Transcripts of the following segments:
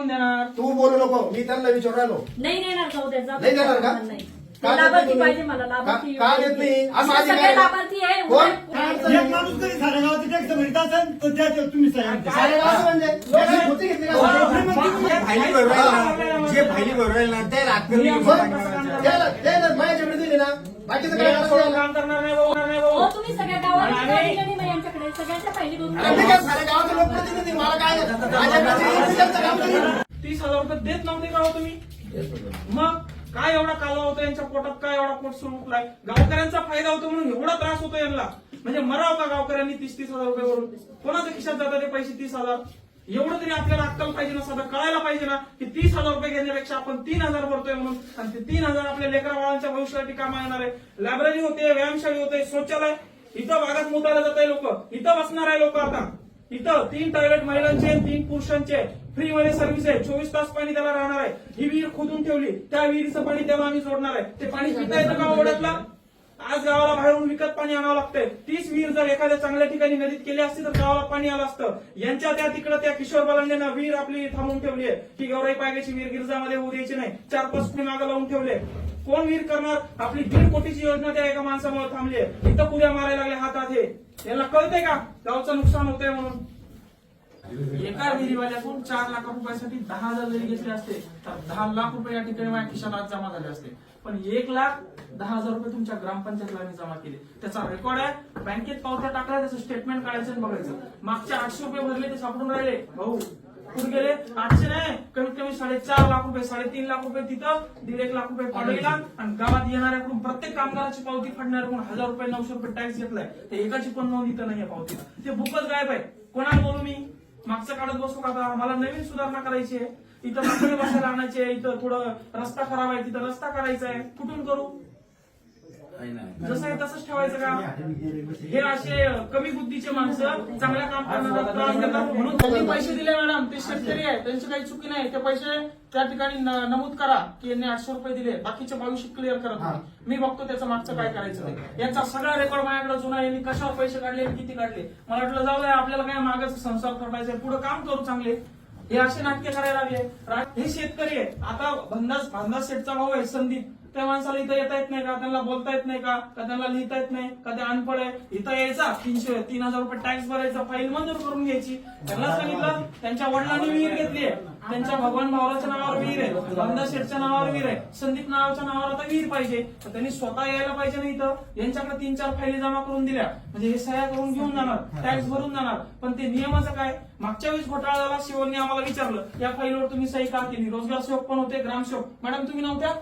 देणार तू बोलू नको मी त्यांना विचारू राहिलो नाही देणार जाऊ द्या नाही देणार का? नाही का देत लाभार्थी पाहिजे तुम्ही? मला लाभार्थी का- का देत नाही? असं सगळे आहे? लाभार्थी आहे कोण? उद्या- एक माणूस कधी साऱ्या गावाची टॅक्स भरीत असेल तर त्या त्या तुम्ही सह्या द्या. सारे गावाचं म्हणजे लोकांनी होती घेतली का? फायली भरू राहिला ना, जे फायली भरू राहिला ना ते रात्री द्यायला द्यायला माझ्याकडे दिली ना बाकीचं काय हो तुम्ही सगळ्या गावात सगळ्यांच्या पाहिजे दोन अरे मी काय साऱ्या गावाचे लोकप्रतिनिधी मला काय माझ्याकडे इंजिनियरचं काम करीन. तीस हजार रुपये देत नव्हते का हो तुम्ही? मग काय एवढा कालवा होतो यांच्या पोटात? काय एवढा पोट सुरुकलाय गावकऱ्यांचा फायदा होतो म्हणून एवढा त्रास होतो यांना. म्हणजे मराव का गावकऱ्यांनी तीस तीस हजार रुपये वरून कोणाच्या खिशात जातात ते पैसे तीस हजार? एवढं तरी आपल्याला अक्कल पाहिजे ना सध्या कळायला पाहिजे ना की तीस हजार रुपये घेण्यापेक्षा आपण तीन हजार भरतोय म्हणून. आणि ते तीन हजार आपल्या लेकरा बाळांच्या भविष्यासाठी कामा येणार आहे. लायब्ररी होते व्यायामशाळी होते शौचालय. इथं भागात मुतायला जात आहे लोक. इथं बसणार आहे लोक आता. इथं तीन टॉयलेट महिलांचे तीन पुरुषांचे. फ्री मध्ये सर्व्हिस आहे. चोवीस तास पाणी त्याला राहणार आहे. ही विहीर खोदून ठेवली. त्या विहिरीचं पाणी तेव्हा आम्ही जोडणार आहे. ते पाणी पिता येतं का ओढ्यातला? आज गावाला बाहेरून विकत पाणी आणावं लागतंय. तीच विहीर जर एखाद्या चांगल्या ठिकाणी नदीत केली असती तर गावाला पाणी आलं असतं. यांच्या त्या तिकडं त्या किशोर बालांना विहीर आपली थांबवून ठेवली आहे. की गौराई पायगेची विहीर गिरजामध्ये होऊ द्यायची नाही. चार पाच फुटे मागं लावून ठेवले. कोण वीर करणार? आपली दीड कोटीची योजना त्या एका माणसामुळे थांबली आहे इथं पुऱ्या मारायला लागले हातात हे. यांना कळतंय का? गावचं नुकसान होतंय म्हणून. एका विहिरीवाल्याकडून चार लाख रुपयासाठी दहा हजार जरी घेतले असते तर दहा लाख रुपये या ठिकाणी माझ्या खिशात आज जमा झाले असते. पण एक लाख दहा हजार रुपये तुमच्या ग्रामपंचायतला मी जमा केले. त्याचा रेकॉर्ड आहे. बँकेत पावत्या टाकल्या त्याचं स्टेटमेंट काढायचं आणि बघायचं. मागचे आठशे रुपये भरले ते सापडून राहिले. भाऊ कुठे गेले आठशे नाही कमीत कमी साडेचार लाख रुपये साडेतीन लाख रुपये तिथं दीड एक लाख रुपये पाडवीला आणि गावात येणाऱ्याकडून प्रत्येक कामगाराची पावती फाडणाऱ्याकडून हजार रुपये नऊशे रुपये टॅक्स घेतलाय. ते एकाची पण नोंद इथं नाहीये पावतीला. ते बुकच गायब आहे. कोणाला बोलू मी? मागचं काढत बसू का आता? मला नवीन सुधारणा करायची आहे. इथं बसायला आणायची आहे. इथं थोडं रस्ता खराब आहे. तिथं रस्ता करायचा आहे. कुठून करू? जसं आहे तसंच ठेवायचं का? हे असे कमी बुद्धीचे माणसं चांगल्या काम करणारा त्रास देतात म्हणून त्यांनी पैसे दिले मॅडम. ते शेतकरी आहे त्यांची काही चुकी नाही. ते पैसे त्या ठिकाणी नमूद करा की यांनी आठशे रुपये दिले. बाकीचे बावीसशे क्लिअर करत नाही. मी बघतो त्याचं मागचं काय करायचं ते. यांचा सगळा रेकॉर्ड माझ्याकडे जुना यांनी कशावर पैसे काढले आणि किती काढले? मला वाटलं जाऊ द्या आपल्याला काय मागायचं संसार करायचा पुढे काम करू चांगले. हे असे नाट्य करायला लागले हे शेतकरी आहे आता भंदास भंदास शेठचा भाऊ आहे संदीप. त्या माणसाला इथं येता येत नाही का? त्यांना बोलता येत नाही का? का त्यांना लिहिता येत नाही? का ते अनपड आहे? इथं यायचा तीनशे तीन हजार रुपये टॅक्स भरायचा फाईल मंजूर करून घ्यायची. त्यांना सांगितलं त्यांच्या वडिलांनी विहीर घेतली आहे. त्यांच्या भगवान भावराच्या नावावर विहीर आहे. भंदास शेठच्या नावावर विहीर आहे. संदीप नावाच्या नावावर आता विहीर पाहिजे. तर त्यांनी स्वतः यायला पाहिजे ना इथं. यांच्याकडे तीन चार फाईली जमा करून दिल्या. म्हणजे हे सह्या करून घेऊन जाणार. टॅक्स भरून जाणार. पण ते नियमाचं काय? मागच्या वेळेस घोटाळा झाला शिवांनी आम्हाला विचारलं. या फाईलवर तुम्ही सही का केली रोजगार सेवक पण होते ग्रामसेवक मॅडम तुम्ही नव्हत्या?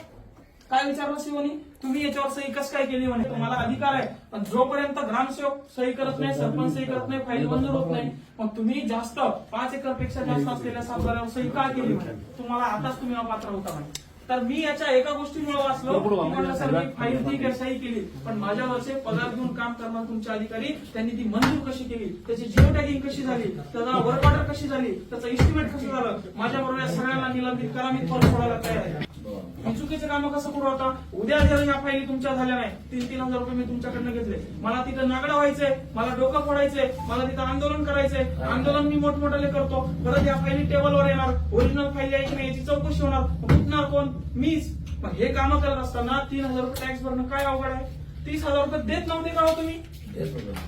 काय विचारलं शिवनी? तुम्ही याच्यावर सही कसं काय केली म्हणे? तुम्हाला अधिकार आहे. पण जोपर्यंत ग्रामसेवक सही करत नाही सरपंच सही करत नाही फाईल मंजूर होत नाही मग तुम्ही जास्त पाच एकरपेक्षा जास्त असलेल्या सातबाऱ्यावर सही का केली म्हणे? तुम्हाला आताच तुम्ही अपात्र होता म्हणे. तर मी याच्या एका गोष्टीमुळे वाचलो. सर मी फाईल ठीक आहे सही केली. पण माझ्या वर्षे पगार घेऊन काम करणार तुमचे अधिकारी त्यांनी ती मंजूर कशी केली? त्याची जिओ टॅगिंग कशी झाली? त्याचा वर्क ऑर्डर कशी झाली? त्याचं इस्टिमेट कसं झालं? माझ्या बरोबर या सगळ्यांना निलंबित करा. मी परत सोडायला तयार आहे. मी चुकीचं काम कसं करू आता? उद्या जर या फाईली तुमच्या झाल्या नाही तीन तीन हजार रुपये मी तुमच्याकडनं घेतले. मला तिथं नागडा व्हायचंय मला डोकं फोडायचंय मला तिथं आंदोलन करायचंय. आंदोलन मी मोठमोठाले करतो. परत या फाईली टेबलवर येणार. ओरिजिनल फाईल यायची नाही याची चौकशी होणार. कुठणार कोण? मीच. पण हे कामं करत असताना तीन हजार रुपये टॅक्स भरणं काय अवघड आहे? तीस हजार रुपये देत नव्हते का हो तुम्ही?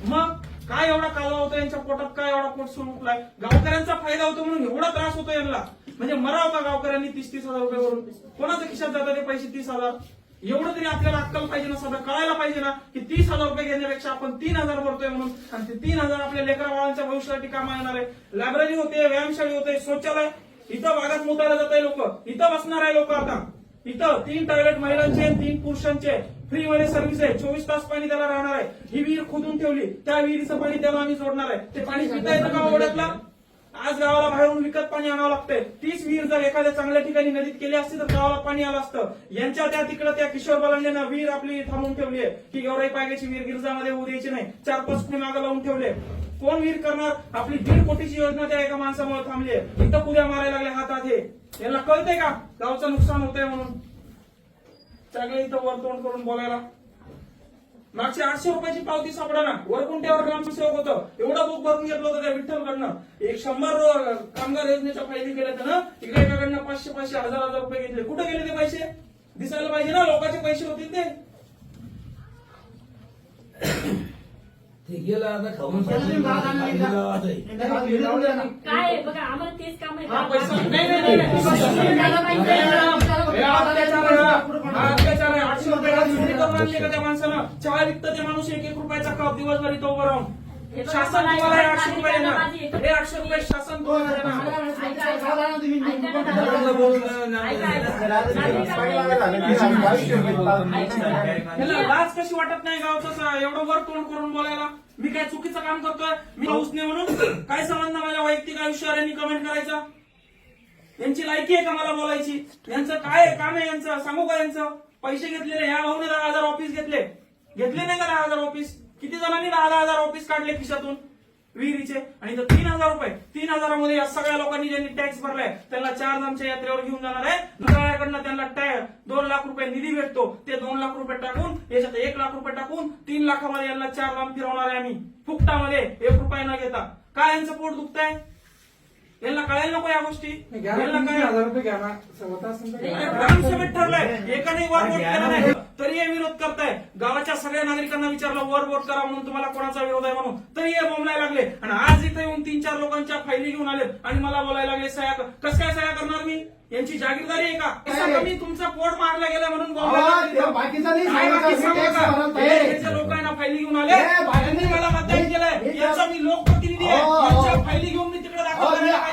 मग? काय एवढा कालवा होता यांच्या पोटात? काय एवढा पोट सुरुकलाय गावकऱ्यांचा फायदा होतो म्हणून एवढा त्रास होतो यांना. म्हणजे मराव का गावकऱ्यांनी तीस तीस हजार रुपये वरून. कोणाच्या खिशात जातात ते पैसे तीस हजार? एवढं तरी आपल्याला अक्कल पाहिजे ना सध्या कळायला पाहिजे ना की तीस हजार रुपये घेण्यापेक्षा आपण तीन हजार भरतोय म्हणून. आणि ते तीन हजार आपल्या लेकरा बाळांच्या भविष्यासाठी कामा येणार आहे. लायब्ररी होते व्यायामशाळी होते शौचालय. इथं भागात मुतायला जात आहे लोक. इथं बसणार आहे लोक आता. इथं तीन टॉयलेट महिलांचे तीन पुरुषांचे फ्री मध्ये सर्व्हिस आहे. चोवीस तास पाणी त्याला राहणार आहे. ही विहीर खोदून ठेवली. त्या विहिरीचं पाणी त्याला आम्ही जोडणार आहे. ते पाणी पिता येतं का ओढ्यातला? आज गावाला बाहेरून विकत पाणी आणावं लागतंय. तीच विहीर जर एखाद्या चांगल्या ठिकाणी नदीत केली असती तर गावाला पाणी आलं असतं. यांच्या त्या तिकडं त्या किशोर बालांना विहीर आपली थांबवून ठेवली आहे. की गौराई पायग्याची विहीर गिरजामध्ये होऊ द्यायची नाही. चार पाच कुणी मागं लावून ठेवले. कोण वीर करणार? आपली दीड कोटीची योजना त्या एका माणसामुळे थांबली आहे. इथं पुऱ्या मारायला लागल्या हातात हे. यांना कळतंय का? गावचं नुकसान होतंय म्हणून. सगळे इथं वर करून बोलायला. मागच्या आठशे रुपयाची पावती सापडा वरकुंट्यावर ग्रामसेवक होतं. एवढं बुक भरून घेतलं होतं त्या विठ्ठलकडनं. एक शंभर कामगार योजनेच्या फायली केल्या तर ना इकडे एकाकडनं पाचशे पाचशे हजार हजार रुपये घेतले. कुठे गेले ते पैसे? दिसायला पाहिजे ना. लोकांचे पैसे होतील ते. गेलं आता खाऊन तुम्ही मला सांगा एकदा. एकदा मला व्हिडिओ लावून द्या ना. काय आहे बघा आम्हाला तेच काम आहे हा पैसा नाही नाही नाही नाही. हे अत्याचार आहे हा. हा अत्याचार आहे आठशे रुपये आज चोरी करून आणले का त्या माणसानं चहा विकतं ते माणूस एक एक रुपयाचा कप दिवसभर इथं उभं राहून शासन तुम्हाला हे आठशे रुपये देणार. हे आठशे रुपये शासन तुम्हाला देणार. ह्याला लाज कशी वाटत नाही गावचं एवढं वर तोंड करून बोलायला. मी काय चुकीचं काम करतोय? मी पाऊस नाही म्हणून? काय संबंध माझ्या वैयक्तिक आयुष्यावर यांनी कमेंट करायचा? यांची लायकी आहे का मला बोलायची? यांचं काय काम आहे यांचं? सांगू का यांचं? पैसे घेतलेले ह्या भाऊने दहा हजार ऑफिस घेतले. घेतले नाही का दहा हजार ऑफिस किती जणांनी दहा दहा हजार ऑफिस काढले खिशातून? विहिरीचे. आणि इथं तीन हजार रुपये. तीन हजारामध्ये या सगळ्या लोकांनी ज्यांनी टॅक्स भरलाय त्यांना चार धामच्या यात्रेवर घेऊन जाणार आहे. मंत्रालयाकडनं त्यांना टॅ- दोन लाख रुपये निधी भेटतो. ते दोन लाख रुपये टाकून याच्यात एक लाख रुपये टाकून तीन लाखामध्ये यांना चार लांब फिरवणार आहे आम्ही. फुकटामध्ये एक रुपया न घेता. काय यांचं पोट दुखतंय? यांना कळायला नको या गोष्टी. यांना काय हजार रुपये घ्या ना. स्वतः अरे ग्रामसभेत ठरलंय. एकाने वर वोट केला नाही. तरी हे विरोध करताय. गावाच्या सगळ्या नागरिकांना विचारलं वर वोट करा म्हणून तुम्हाला कोणाचा विरोध आहे म्हणून. तरी हे बोंबलायला लागले. आणि आज इथे येऊन तीन चार लोकांच्या फायली घेऊन आले आणि मला बोलायला लागले सह्या कर- कसं काय सह्या करणार मी? यांची जागीरदारी आहे का? पैसा कमी तुमचा पोट मारला गेला म्हणून बोंबलायला लागले. बाकीचं नाही काय सांगत बाकी आहे, सांगू टॅक्स नका. भरत हे- आहे. हे जे लोकांना फायली घेऊन आले. मला मतदान केलंय. यांचा मी लोकप्रतिनिधी हो, हो. फायली घेऊन मी तिकडे दाखल करायला काय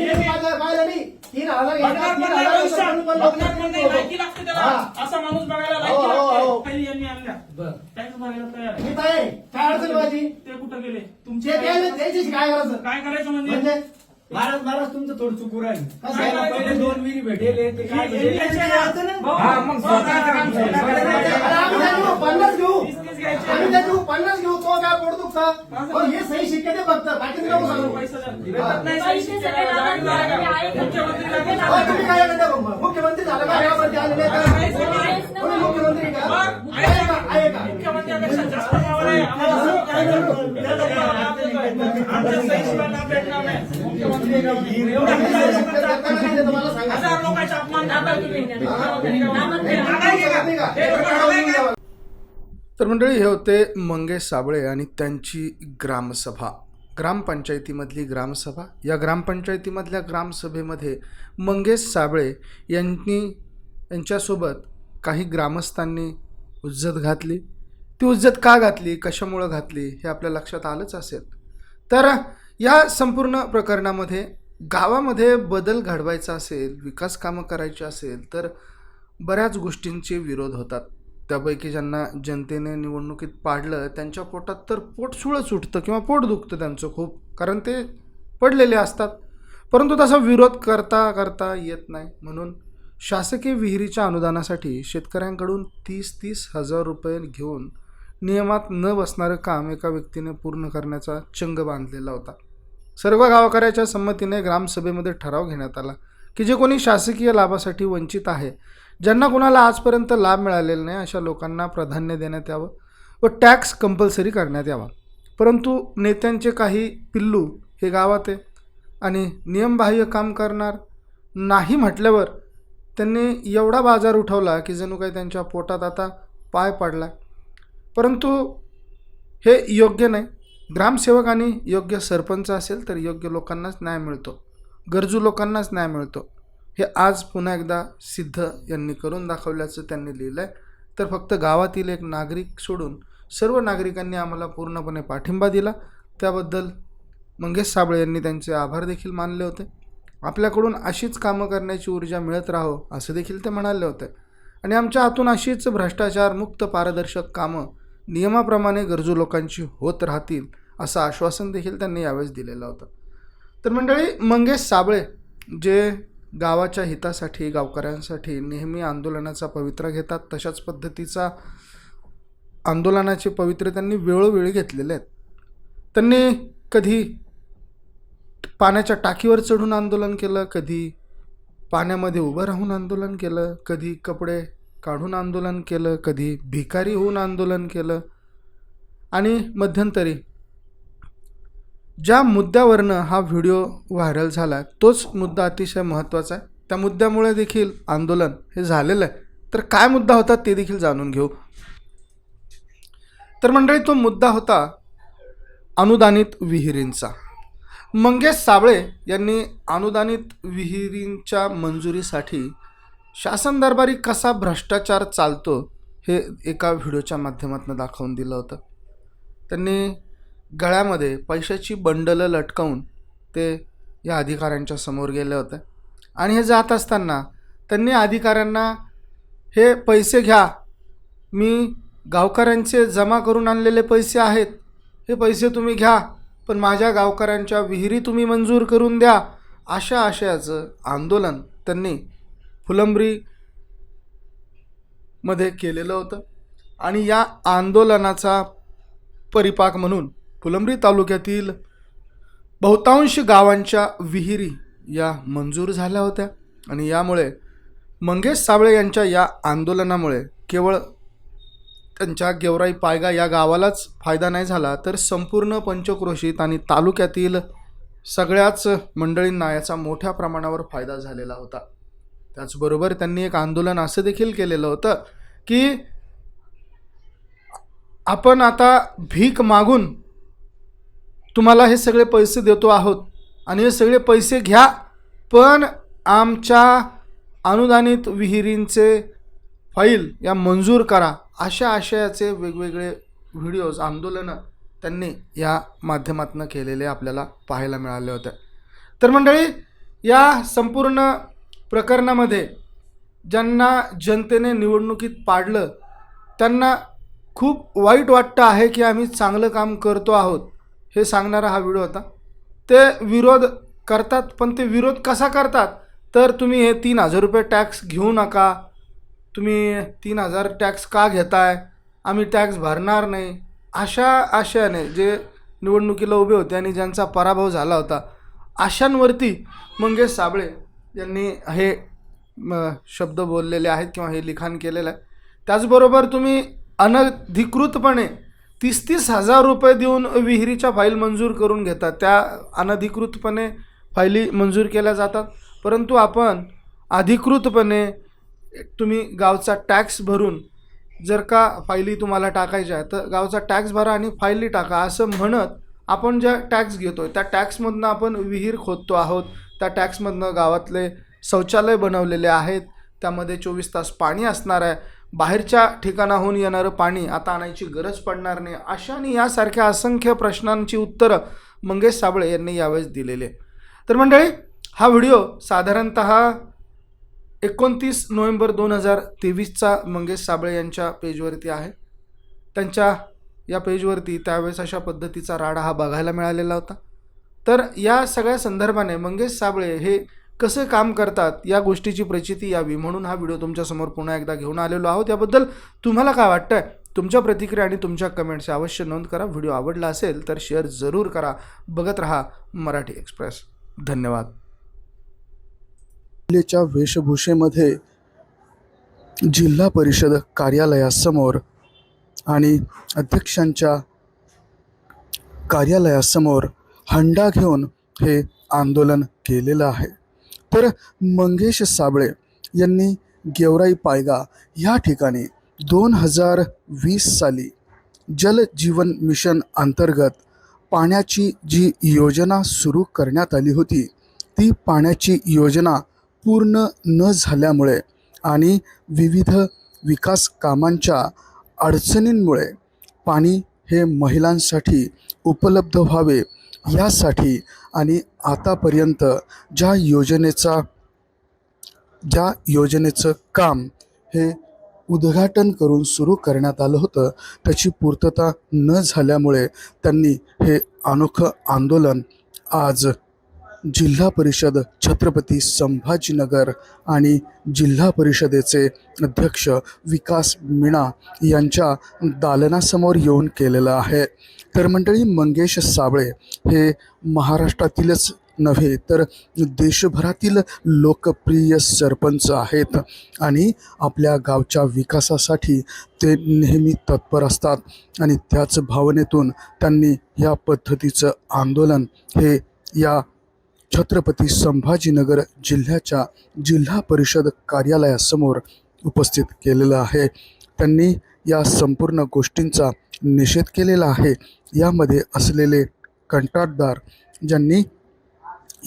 हे मी- पाहिलं पाहिलं नाही तीन हजार बघणार घेतला, तीन पण नाही हजार भविष्यात. पण बघणार पण लोकप्रतिनिधी नाही. लायकी लागते त्याला हा. असा माणूस बघायला लायकी हो, हो. लागते पहिली यांनी आणल्या टॅक्स भरायला तयार आहे. मी तयार आहे. काय अडचण माझी ते कुठं गेले तुमचे द्यायला द्यायची काय करायचं काय करायचं म्हणजे म्हणजे महाराज महाराज तुमचं थोडं चुकू राहील. दोन विहिरी भेटेल हे- हे हा, पन्नास घेऊ. पन्नास घेऊ तो काय पोट दुखतं? हे सही शिक्के सांगू. का? का? मुख्यमंत्री? मुख्यमंत्री झालं का? का? का? हजार अपमान तुम्ही. तर मंडळी हे होते मंगेश साबळे आणि त्यांची ग्रामसभा. ग्रामपंचायतीमधली ग्रामसभा. या ग्रामपंचायतीमधल्या ग्रामसभेमध्ये मंगेश साबळे यांनी यांच्यासोबत काही ग्रामस्थांनी उज्जत घातली. ती उज्जत का घातली? कशामुळं घातली? हे आपल्या लक्षात आलंच असेल. तर या संपूर्ण प्रकरणामध्ये गावामध्ये बदल घडवायचा असेल विकास कामं करायची असेल तर बऱ्याच गोष्टींचे विरोध होतात. त्यापैकी ज्यांना जनतेने निवडणुकीत पाडलं त्यांच्या पोटात तर पोट उठतं किंवा पोट दुखतं त्यांचं खूप कारण ते पडलेले असतात. परंतु तसा विरोध करता करता येत नाही. म्हणून शासकीय विहिरीच्या अनुदानासाठी शेतकऱ्यांकडून तीस तीस हजार रुपये घेऊन नियमात न बसणारं काम एका व्यक्तीने पूर्ण करण्याचा चंग बांधलेला होता. सर्व गावकऱ्याच्या संमतीने ग्रामसभेमध्ये ठराव घेण्यात आला की जे कोणी शासकीय लाभासाठी वंचित आहे ज्यांना कोणाला आजपर्यंत लाभ मिळालेला नाही अशा लोकांना प्राधान्य देण्यात यावं व टॅक्स कंपल्सरी करण्यात यावा. परंतु नेत्यांचे काही पिल्लू हे गावात आहे आणि नियमबाह्य काम करणार नाही म्हटल्यावर त्यांनी एवढा बाजार उठवला की जणू काही त्यांच्या पोटात आता पाय पडला परंतु हे योग्य नाही. ग्रामसेवक आणि योग्य सरपंच असेल तर योग्य लोकांनाच न्याय मिळतो. गरजू लोकांनाच न्याय मिळतो. हे आज पुन्हा एकदा सिद्ध यांनी करून दाखवल्याचं त्यांनी लिहिलं आहे तर फक्त गावातील एक नागरिक सोडून सर्व नागरिकांनी आम्हाला पूर्णपणे पाठिंबा दिला. त्याबद्दल मंगेश साबळे यांनी त्यांचे आभार देखील मानले होते. आपल्याकडून अशीच कामं करण्याची ऊर्जा मिळत राहो असं देखील ते म्हणाले होते. आणि आमच्या हातून अशीच भ्रष्टाचार मुक्त पारदर्शक कामं नियमाप्रमाणे गरजू लोकांची होत राहतील असं आश्वासन देखील त्यांनी यावेळेस दिलेलं होतं. तर मंडळी मंगेश साबळे जे गावाच्या हितासाठी गावकऱ्यांसाठी नेहमी आंदोलनाचा पवित्रा घेतात तशाच पद्धतीचा आंदोलनाचे पवित्रे त्यांनी वेळोवेळी घेतलेले आहेत. त्यांनी कधी पाण्याच्या टाकीवर चढून आंदोलन केलं कधी पाण्यामध्ये उभं राहून आंदोलन केलं कधी कपडे काढून आंदोलन केलं कधी भिकारी होऊन आंदोलन केलं. आणि मध्यंतरी ज्या मुद्द्यावरनं हा व्हिडिओ व्हायरल झाला तोच मुद्दा अतिशय महत्त्वाचा आहे. त्या मुद्द्यामुळे देखील आंदोलन हे झालेलं आहे. तर काय मुद्दा होता ते देखील जाणून घेऊ. तर मंडळी तो मुद्दा होता अनुदानित विहिरींचा. मंगेश साबळे यांनी अनुदानित विहिरींच्या मंजुरीसाठी शासन दरबारी कसा भ्रष्टाचार चालतो हे एका व्हिडिओच्या माध्यमातून दाखवून दिलं होतं. त्यांनी गळ्यामध्ये पैशाची बंडलं लटकवून ते या अधिकाऱ्यांच्या समोर गेले होते. आणि हे जात असताना त्यांनी अधिकाऱ्यांना हे पैसे घ्या. मी गावकऱ्यांचे जमा करून आणलेले पैसे आहेत. हे पैसे तुम्ही घ्या पण माझ्या गावकऱ्यांच्या विहिरी तुम्ही मंजूर करून द्या. अशा आशयाचं आंदोलन त्यांनी फुलंब्रीमध्ये केलेलं होतं. आणि या आंदोलनाचा परिपाक म्हणून फुलंब्री तालुक्यातील बहुतांश गावांच्या विहिरी या मंजूर झाल्या होत्या. आणि यामुळे मंगेश साबळे यांच्या या आंदोलनामुळे केवळ त्यांच्या गेवराई पायगा या गावालाच फायदा नाही झाला तर संपूर्ण पंचक्रोशीत आणि तालुक्यातील सगळ्याच मंडळींना याचा मोठ्या प्रमाणावर फायदा झालेला होता. त्याचबरोबर त्यांनी एक आंदोलन असं देखील केलेलं होतं की आपण आता भीक मागून तुम्हाला हे सगळे पैसे देतो आहोत आणि हे सगळे पैसे घ्या पण आमच्या अनुदानित विहिरींचे फाईल या मंजूर करा अशा आशयाचे वेगवेगळे व्हिडिओज आंदोलनं त्यांनी या माध्यमातून केलेले आपल्याला पाहायला मिळाले होते. तर मंडळी या संपूर्ण प्रकरणामध्ये ज्यांना जनतेने निवडणुकीत पाडलं त्यांना खूप वाईट वाटतं आहे की आम्ही चांगलं काम करतो आहोत हे सांगणारा हा व्हिडिओ होता. ते विरोध करतात पण ते विरोध कसा करतात? तर तुम्ही हे तीन हजार रुपये टॅक्स घेऊ नका. तुम्ही तीन हजार टॅक्स का घेताय? आम्ही टॅक्स भरणार नाही. अशा आशयाने जे निवडणुकीला उभे होते आणि ज्यांचा पराभव झाला होता अशांवरती मंगेश साबळे यांनी हे शब्द बोललेले आहेत किंवा हे लिखाण केलेलं आहे. त्याचबरोबर तुम्ही अनधिकृतपणे तीस तीस हजार रुपये देऊन विहिरीच्या फाईल मंजूर करून घेतात. त्या अनधिकृतपणे फाईली मंजूर केल्या जातात. परंतु आपण अधिकृतपणे तुम्ही गावचा टॅक्स भरून जर का फायली तुम्हाला टाकायच्या आहे तर गावचा टॅक्स भरा आणि फायली टाका असं म्हणत आपण ज्या टॅक्स घेतो आहे त्या टॅक्समधनं आपण विहीर खोदतो आहोत. त्या टॅक्समधनं गावातले शौचालय बनवलेले आहेत. त्यामध्ये चोवीस तास पाणी असणार आहे. बाहेरच्या ठिकाणाहून येणारं पाणी आता आणायची गरज पडणार नाही अशा आणि यासारख्या असंख्य प्रश्नांची उत्तरं मंगेश साबळे यांनी यावेळेस दिलेले आहे तर मंडळी हा व्हिडिओ साधारणत एकोणतीस नोव्हेंबर दोन हजार तेवीसचा मंगेश साबळे यांच्या पेजवरती आहे. त्यांच्या या पेजवरती त्यावेळेस अशा पद्धतीचा राडा हा बघायला मिळालेला होता. तर या सगळ्या संदर्भाने मंगेश साबळे हे कसे काम करतात या गोष्टीची प्रचिती यावी म्हणून हा व्हिडिओ तुमच्यासमोर पुन्हा एकदा घेऊन आलेलो आहोत. याबद्दल तुम्हाला काय वाटतंय? तुमच्या प्रतिक्रिया आणि तुमच्या कमेंट्स अवश्य नोंद करा. व्हिडिओ आवडला असेल तर शेअर जरूर करा. बघत रहा मराठी एक्सप्रेस. धन्यवाद. च्या वेशभूषेमध्ये जिल्हा परिषद कार्यालयासमोर आणि अध्यक्षांच्या कार्यालयासमोर हंडा घेऊन हे आंदोलन केलेलं आहे. तर मंगेश साबळे यांनी गेवराई पायगा ह्या ठिकाणी दोन हजार वीस साली जल जीवन मिशन अंतर्गत पाण्याची जी योजना सुरू करण्यात आली होती ती पाण्याची योजना पूर्ण न झाल्यामुळे आणि विविध विकास कामांच्या अडचणींमुळे पाणी हे महिलांसाठी उपलब्ध व्हावे यासाठी आणि आतापर्यंत ज्या योजनेचा ज्या योजनेचं काम हे उद्घाटन करून सुरू करण्यात आलं होतं त्याची पूर्तता न झाल्यामुळे त्यांनी हे अनोखं आंदोलन आज जिल्हा परिषद छत्रपती संभाजीनगर आणि जिल्हा परिषदेचे अध्यक्ष विकास मीणा यांच्या दालनासमोर येऊन केलेलं आहे. तर मंडळी मंगेश साबळे हे महाराष्ट्रातीलच नव्हे तर देशभरातील लोकप्रिय सरपंच आहेत आणि आपल्या गावच्या विकासासाठी ते नेहमी तत्पर असतात आणि त्याच भावनेतून त्यांनी या पद्धतीचं आंदोलन हे या छत्रपती संभाजीनगर जिल्ह्याच्या जिल्हा परिषद कार्यालयासमोर उपस्थित केलेलं आहे. त्यांनी या संपूर्ण गोष्टींचा निषेध केलेला आहे. यामध्ये असलेले कंत्राटदार ज्यांनी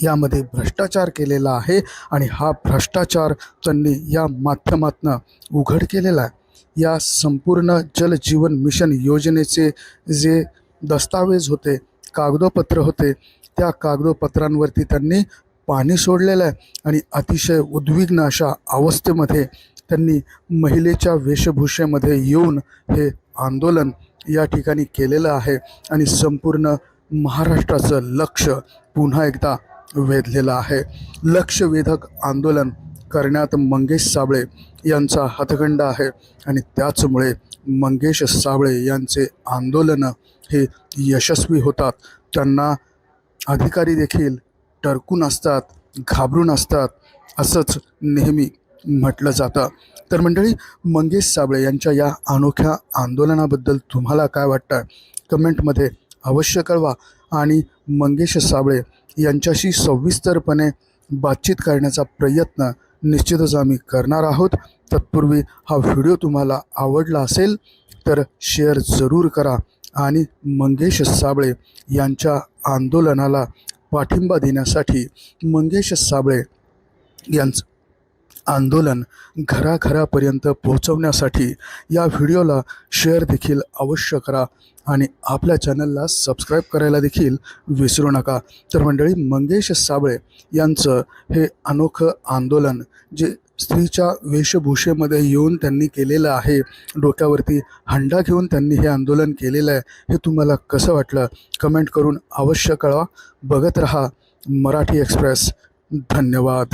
यामध्ये भ्रष्टाचार केलेला आहे आणि हा भ्रष्टाचार त्यांनी या माध्यमातनं उघड केलेला आहे. या संपूर्ण जलजीवन मिशन योजनेचे जे दस्तावेज होते कागदोपत्र होते त्या कागदोपत्रांवरती त्यांनी पाणी सोडलेलं आहे आणि अतिशय उद्विग्न अशा अवस्थेमध्ये त्यांनी महिलेच्या वेशभूषेमध्ये येऊन हे आंदोलन या ठिकाणी केलेलं आहे आणि संपूर्ण महाराष्ट्राचं लक्ष पुन्हा एकदा वेधलेलं आहे. लक्षवेधक आंदोलन करण्यात मंगेश साबळे यांचा हातखंड आहे आणि त्याचमुळे मंगेश साबळे यांचे आंदोलनं हे यशस्वी होतात. त्यांना अधिकारी देखील टरकून असतात घाबरून असतात असंच नेहमी म्हटलं जातं. तर मंडळी मंगेश साबळे यांच्या या अनोख्या आंदोलनाबद्दल तुम्हाला काय वाटतं? कमेंटमध्ये अवश्य कळवा आणि मंगेश साबळे यांच्याशी सविस्तरपणे बातचीत करण्याचा प्रयत्न निश्चितच आम्ही करणार आहोत. तत्पूर्वी हा व्हिडिओ तुम्हाला आवडला असेल तर शेअर जरूर करा आणि मंगेश साबळे यांच्या आंदोलनाला पाठिंबा देण्यासाठी मंगेश साबळे यांचं आंदोलन घराघरापर्यंत पोहोचवण्यासाठी या व्हिडिओला शेअर देखील अवश्य करा आणि आपल्या चॅनलला सबस्क्राईब करायला देखील विसरू नका. तर मंडळी मंगेश साबळे यांचं हे अनोखं आंदोलन जे स्त्रीच्या वेशभूषेमध्ये येऊन त्यांनी केलेलं आहे डोक्यावरती हंडा घेऊन त्यांनी हे आंदोलन केलेलं आहे हे तुम्हाला कसं वाटलं? कमेंट करून अवश्य कळवा. बघत रहा मराठी एक्सप्रेस धन्यवाद.